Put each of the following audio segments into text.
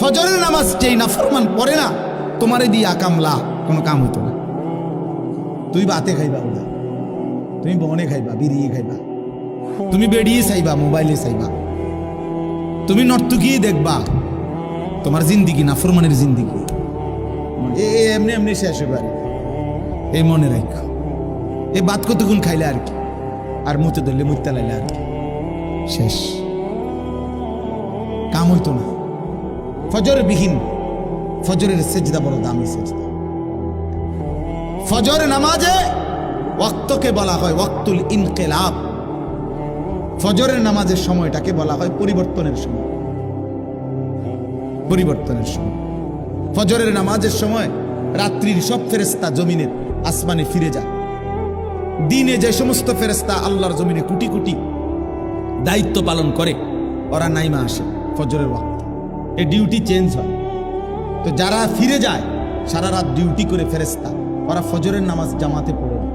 ফজরের নামাজ যেই নাফরমান পড়ে না, তোমারে দিয়ে আকামলা কোনো কাম হইতো না। তুই বাতে খাইবা ওরা। তুমি বনে খাইবা বিড়িয়ে খাইবা। তুমি বেরিয়ে চাইবা, মোবাইলে চাইবা। তুমি নর্তকী দেখবা, তোমার জিন্দিগি না ফরমানের জিন্দিগি। এ এ, এমনি এমনি শেষ হবে আর। এই মনে রাখো এই বাদ কতক্ষণ খাইলে আর কি? আর মুতে ধরলে মুতে লাইলে আর কি? শেষ। কাম হইতো না। ফজর বিহীন ফজরের সেজদা বড় দামি সেজদা। ফজর নামাজে ওয়াক্তকে বলা হয় ওয়াক্তুল ইনকেলাব। ফজরের নামাজের সময়টাকে বলা হয় পরিবর্তনের সময়। পরিবর্তনের সময়। ফজরের নামাজের সময় রাত্রির সব ফেরেস্তা জমিনের আসমানে ফিরে যায় দিনে যে সমস্ত ফেরেস্তা আল্লাহর জমিনে কুটি কুটি দায়িত্ব পালন করে, ওরা নাইমা আসে ফজরের ওয়াক্ত। এই ডিউটি চেঞ্জ হয়। তো যারা ফিরে যায়, সারা রাত ডিউটি করে ফেরেস্তা ওরা ফজরের নামাজ জামাতে পড়ে না।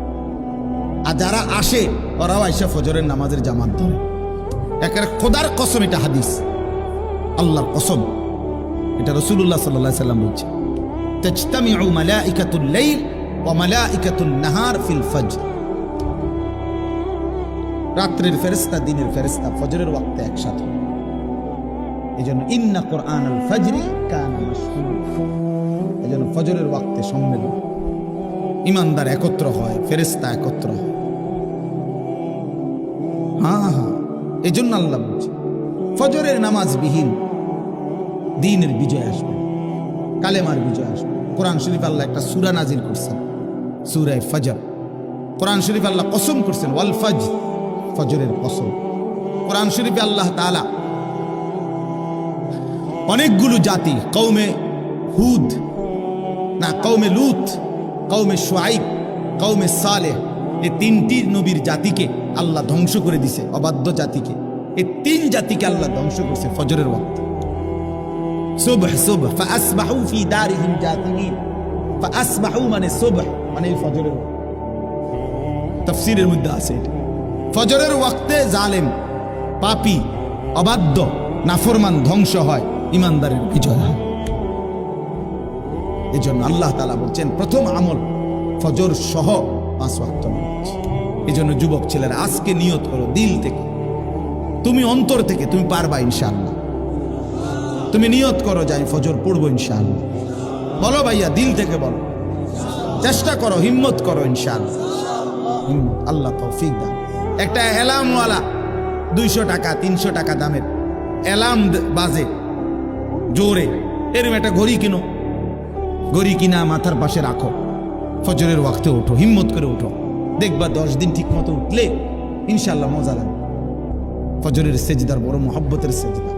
আর যারা আসে, ওরাও আইসা ফজরের নামাজের জামাত ধরে। একেবারে খোদার কসম এটা হাদিস। আল্লাহর কসম। এটা রসুল্লাহ সাল্লাহ সাল্লাম বলছে, তেজতামিউ মালাইকাতুল লাইল ওয়া মালাইকাতুন নাহার ফিল ফজর। রাত্রের ফেরেস্তা দিনের ফেরেস্তা ফজরের ওয়াক্তে একসাথে। এই জন্য ইন্না কোরআন আল ফজরি কানা এই জন্য ফজরের ওয়াক্তে সম্মেলন। ইমানদার একত্র হয় ফেরেস্তা একত্র হয়। হ্যাঁ হ্যাঁ এই জন্য আল্লাহ বলছে, ফজরের নামাজ বিহীন দিনের বিজয় আসবে, কালেমার বিজয় আসবে। কোরআন শরীফ আল্লাহ একটা সুরা নাজির করছেন, সুরায় ফজর। কোরআন শরীফ আল্লাহ কসম করছেন, ওয়াল ফজ ফজরের কসম। কোরআন শরীফে আল্লাহ তাআলা অনেকগুলো জাতি কৌমে হুদ, না কৌমে লুত কৌমে সোয়াইব কৌমে সালে এই তিনটি নবীর জাতিকে আল্লাহ ধ্বংস করে দিছে, অবাধ্য জাতিকে। এই তিন জাতিকে আল্লাহ ধ্বংস করছে ফজরের ওয়াক্ত। সুবহ সুবহ ফাসবাহু ফি দারিহিম জাতিমিন ফাসবাহু মানে সুবহ মানে ফজরের। তাফসীরের মধ্যে আছে ফজরের ওয়াক্তে জালেম, পাপী, অবাধ্য, নাফরমান, ধ্বংস হয়। ইমানদারের বিজয় হয়। এই জন্য আল্লাহ তালা বলছেন, প্রথম আমল ফজর সহ পাঁচ ওয়াক্ত এই জন্য যুবক ছেলেরা, আজকে নিয়ত করো দিল থেকে। তুমি অন্তর থেকে, তুমি পারবা ইনশাআল্লাহ। তুমি নিয়ত করো যে আমি ফজর পড়ব ইনশাআল্লাহ। বলো ভাইয়া, দিল থেকে বলো। চেষ্টা করো, হিম্মত করো ইনশাআল্লাহ। হিম্মত আল্লাহ তৌফিক দান। একটা অ্যালার্মওয়ালা দুইশো টাকা, তিনশো টাকা দামের অ্যালার্ম বাজে। জোরে। এরকম একটা ঘড়ি কিনো। ঘড়ি কিনা মাথার পাশে রাখো। ফজরের ওয়াক্তে ওঠো, হিম্মত করে ওঠো। দেখবা দশ দিন ঠিক মতো উঠলে ইনশাল্লাহ মজা লাগবে। ফজরের সেজদার বড় মোহাব্বতের সেজদা।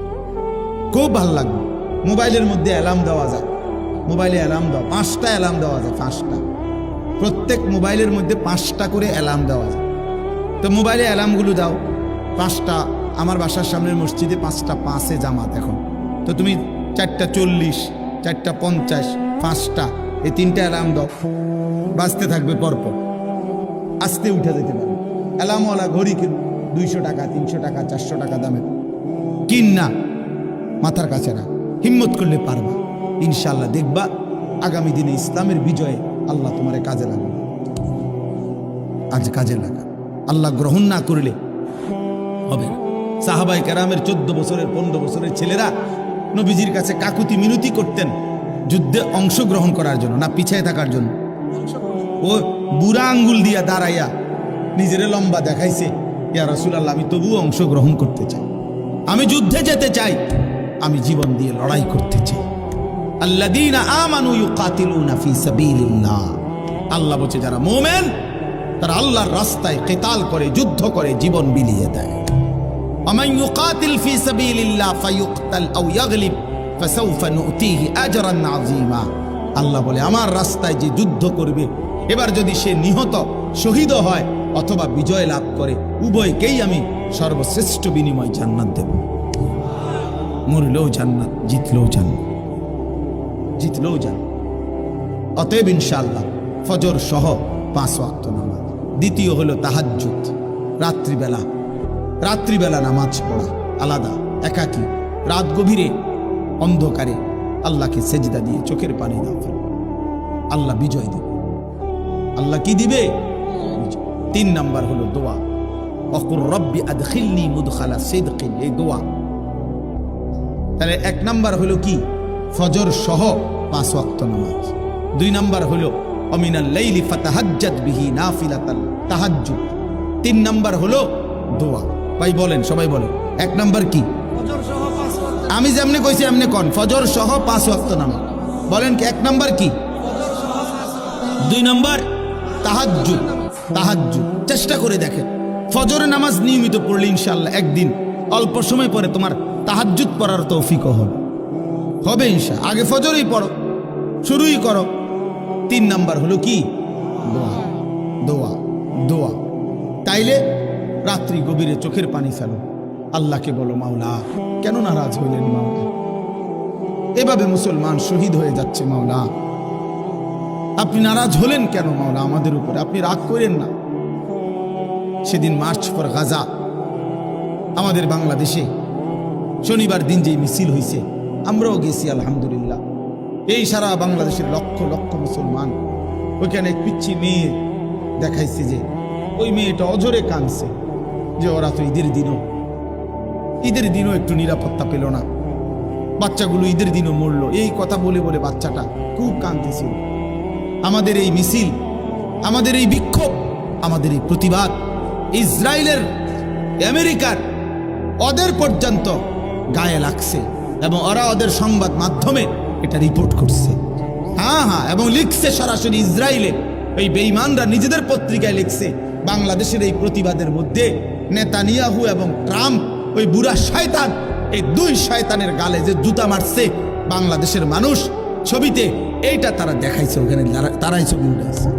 খুব ভালো লাগবে। মোবাইলের মধ্যে অ্যালার্ম দেওয়া যায়। মোবাইলে অ্যালার্ম দেওয়া পাঁচটা অ্যালার্ম দেওয়া যায়, পাঁচটা। প্রত্যেক মোবাইলের মধ্যে পাঁচটা করে অ্যালার্ম দেওয়া যায়। তো মোবাইলে অ্যালার্মগুলো দাও। পাঁচটা, আমার বাসার সামনের মসজিদে পাঁচটা, পাঁচে জামাত এখন। তো তুমি চারটা চল্লিশ, চারটা পঞ্চাশ, পাঁচটা। এই তিনটা অ্যালার্ম দাও। বাঁচতে থাকবে পরপর। আস্তে উঠে যেতে পারে। অ্যালার্মওয়ালা ঘড়ি কিন। দুইশো টাকা, তিনশো টাকা, চারশো টাকা দামের। কিন না। মাথার কাছে না হিম্মত করলে পারবা। ইনশাল্লাহ দেখবা, আগামী দিনে ইসলামের বিজয়ে আল্লাহ তোমারে কাজে লাগবে। আজ কাজে লাগা। আল্লাহ গ্রহণ না করলে হবে না। সাহাবাই কেরামের চোদ্দ বছরের, পনেরো বছরের ছেলেরা নবীজির কাছে কাকুতি মিনতি করতেন যুদ্ধে অংশগ্রহণ করার জন্য, না পিছিয়ে থাকার জন্য। ও বুড়া আঙ্গুল দিয়া দাঁড়াইয়া নিজের লম্বা দেখাইছে, ইয়া রসুলাল্লাহ, আমি তবুও অংশগ্রহণ করতে চাই। আমি যুদ্ধে যেতে চাই, আমি জীবন দিয়ে লড়াই করতে চাই। আল্লাযীনা আমানু আল্লাহ বলছে, যারা মোমেন, তারা আল্লাহর রাস্তায় কেতাল করে, যুদ্ধ করে, জীবন বিলিয়ে দেয়। ومن يقاتل في سبيل الله فيقتل أو يغلب فسوف نؤتيه أجرا عظيما আল্লাহ বলে আমার রাস্তায় যে যুদ্ধ করবে এবার যদি সে নিহত শহীদ হয় অথবা বিজয় লাভ করে উভয়কেই আমি সর্বশ্রেষ্ঠ বিনিময় জান্নাত দেব মরলেও জান্নাত জিতলেও জান্নাত জিতলেও জান্নাত অতএব ইনশাআল্লাহ ফজর সহ পাঁচ ওয়াক্ত নামাজ দ্বিতীয় হলো তাহাজ্জুদ রাত্রিবেলা রাত্রিবেলা নামাজ পড়া আলাদা, একাকী, রাত গভীরে, অন্ধকারে আল্লাহকে সেজদা দিয়ে চোখের পানি দাও। আল্লাহ বিজয় দিবে। আল্লাহ কি দিবে? তিন নাম্বার হলো দোয়া। অকুর রব্বি আদখিলনি মুদখালা সিদকিন, এই দোয়া। তাহলে এক নাম্বার হলো কি? ফজর সহ পাঁচ ওয়াক্ত নামাজ। দুই নাম্বার হলো, অমিনাল লাইলি ফাতাহাজ্জাত বিহি নাফিলাতাল তাহাজ্জুদ। তিন নাম্বার হলো দোয়া। ভাই বলেন সবাই বলেন। এক নাম্বার কি? আমি যেমনি কইছি এমনি কন। ফজর সহ পাঁচ ওয়াক্ত নামাজ। বলেন কি এক নাম্বার কি? দুই নাম্বার? তাহাজ্জুদ তাহাজ্জুদ চেষ্টা করে দেখেন। ফজরের নামাজ নিয়মিত পড়লে ইনশাআল্লাহ একদিন অল্প সময় পরে তোমার তাহাজ্জুদ পড়ার তৌফিকও হবে। হবে ইনশা আগে ফজরই পড়ো শুরুই করো। তিন নাম্বার হলো কি? দোয়া দোয়া দোয়া। তাইলে রাত্রি গভীরে চোখের পানি ফেলো। আল্লাহকে বলো, মাওলা, কেন নারাজ হইলেন মাওলা? এভাবে মুসলমান শহীদ হয়ে যাচ্ছে মাওলা। আপনি নারাজ হলেন কেন মাওলা আমাদের উপরে? আপনি রাগ করেন না। সেদিন মার্চ ফর গাজা। আমাদের বাংলাদেশে শনিবার দিন যেই মিছিল হয়েছে আমরাও গেছি, আলহামদুলিল্লাহ। এই সারা বাংলাদেশের লক্ষ লক্ষ মুসলমান ওইখানে পিচ্ছি মেয়ে দেখাইছে যে, ওই মেয়েটা অজরে কাঁদছে। যে ওরা তো ঈদের দিনও। ঈদের দিনও একটু নিরাপত্তা পেল না। বাচ্চাগুলো ঈদের দিনও মরলো। এই কথা বলে বলে বাচ্চাটা খুব কাঁদতেছিল। আমাদের এই মিছিল, আমাদের এই বিক্ষোভ, আমাদের এই প্রতিবাদ ইসরায়েলের, আমেরিকার ওদের পর্যন্ত গায়ে লাগছে এবং ওরা ওদের সংবাদ মাধ্যমে এটা রিপোর্ট করছে। হ্যাঁ হ্যাঁ এবং লিখছে সরাসরি ইসরায়েলে। এই বেইমানরা নিজেদের পত্রিকায় লিখছে বাংলাদেশের এই প্রতিবাদের মধ্যে নেতানিয়াহু এবং ট্রাম্প, ওই বুড়া শয়তান, এই দুই শয়তানের গালে যে জুতা মারছে বাংলাদেশের মানুষ, ছবিতে এইটা তারা দেখাইছে ওখানে, তারা- তারাই ছবি উঠাইছে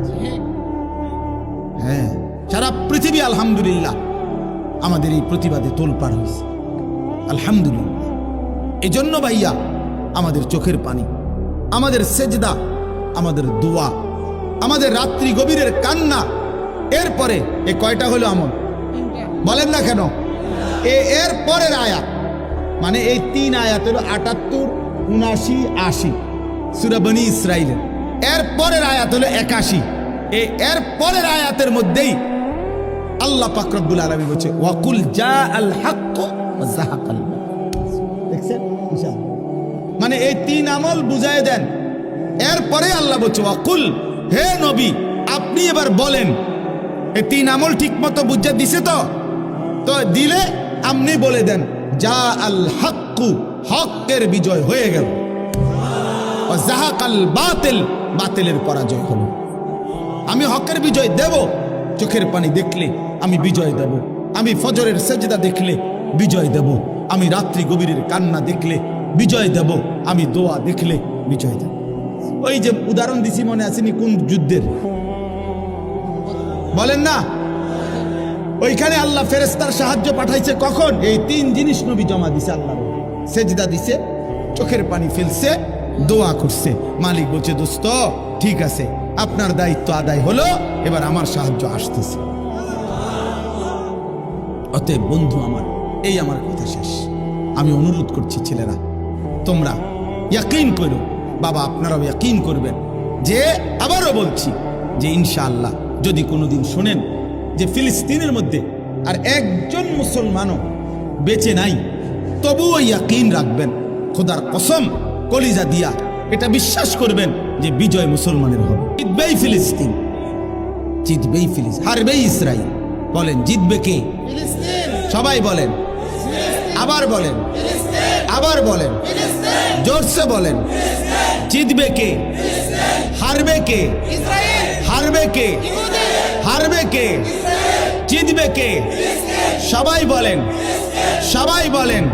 হ্যাঁ সারা পৃথিবী আলহামদুলিল্লাহ আমাদের এই প্রতিবাদে তোলপাড় হয়েছে। আলহামদুলিল্লাহ। এই জন্য ভাইয়া, আমাদের চোখের পানি, আমাদের সেজদা, আমাদের দোয়া, আমাদের রাত্রি গভীরের কান্না, এরপরে এ কয়টা হলো আমল? বলেন না কেন? এর পরের আয়াত মানে এই তিন আয়াত হলো আটাত্তর, উনাশি, আশি সুরাবনি ইসরায়েলের এর পরের আয়াত হলো একাশি। এই এর পরের আয়াতের মধ্যেই আল্লাহ পাকরবুল আলমী বলছে, ওয়াকুল যা আল বাতিল। দেখছেন? মানে এই তিন আমল বুঝায় দেন। এরপরে আল্লাহ বলছে, ওয়াকুল, হে নবী, আপনি এবার বলেন এই তিন আমল ঠিক মতো বুঝে দিছে তো? দিলে আপনি বলে দেন, যা আল হাক্কু, হকের বিজয় হয়ে গেল। জাহাকাল বাতিল, বাতিলের পরাজয় হলো। আমি হকের বিজয় দেব, চোখের পানি দেখলে আমি বিজয় দেব। আমি ফজরের সেজদা দেখলে বিজয় দেব। আমি রাত্রি গভীরের কান্না দেখলে বিজয় দেব। আমি দোয়া দেখলে বিজয় দেব। ওই যে উদাহরণ দিছি মনে আসেনি কোন যুদ্ধের? বলেন না। ওইখানে আল্লাহ ফেরেস্তার সাহায্য পাঠাইছে কখন? এই তিন জিনিস নবী জমা দিছে আল্লাহ সেজদা দিছে, চোখের পানি ফেলছে, দোয়া করছে। মালিক বলছে, দোস্ত, ঠিক আছে, আপনার দায়িত্ব আদায় হলো, এবার আমার সাহায্য আসতেছে। অতএব বন্ধু আমার, এই আমার কথা শেষ। আমি অনুরোধ করছি ছেলেরা, তোমরা ইয়াকিন করো। বাবা, আপনারাও ইয়াকিন করবেন। যে, আবারও বলছি যে, ইনশাআল্লাহ, যদি কোনোদিন শোনেন যে ফিলিস্তিনের মধ্যে আর একজন মুসলমানও বেঁচে নাই তবুও ইয়াকিন রাখবেন। খোদার কসম কলিজা দিয়া এটা বিশ্বাস করবেন যে বিজয় মুসলমানের হবে। জিতবেই ফিলিস্তিন জিতবেই ফিলিস হারবেই ইসরায়েল বলেন জিতবে কে? সবাই বলেন। আবার বলেন। আবার বলেন। জোরসে বলেন। জিতবে কে? হারবে কে? হারবে কে? হারবে কে? জিতবে কে? সবাই বলেন সবাই বলেন।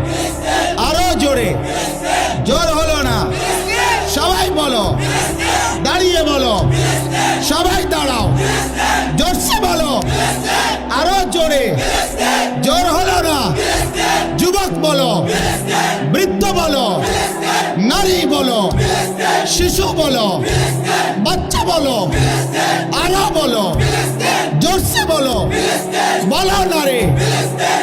আরও জোরে। জোর হলো না। সবাই বলো। দাঁড়িয়ে বলো। সবাই দাঁড়াও। জোরসে বলো। আরও জোরে। জোর হলো না। যুবক বলো। বৃদ্ধ বলো। নারী বলো। শিশু বলো। বাচ্চা বলো। Milestone!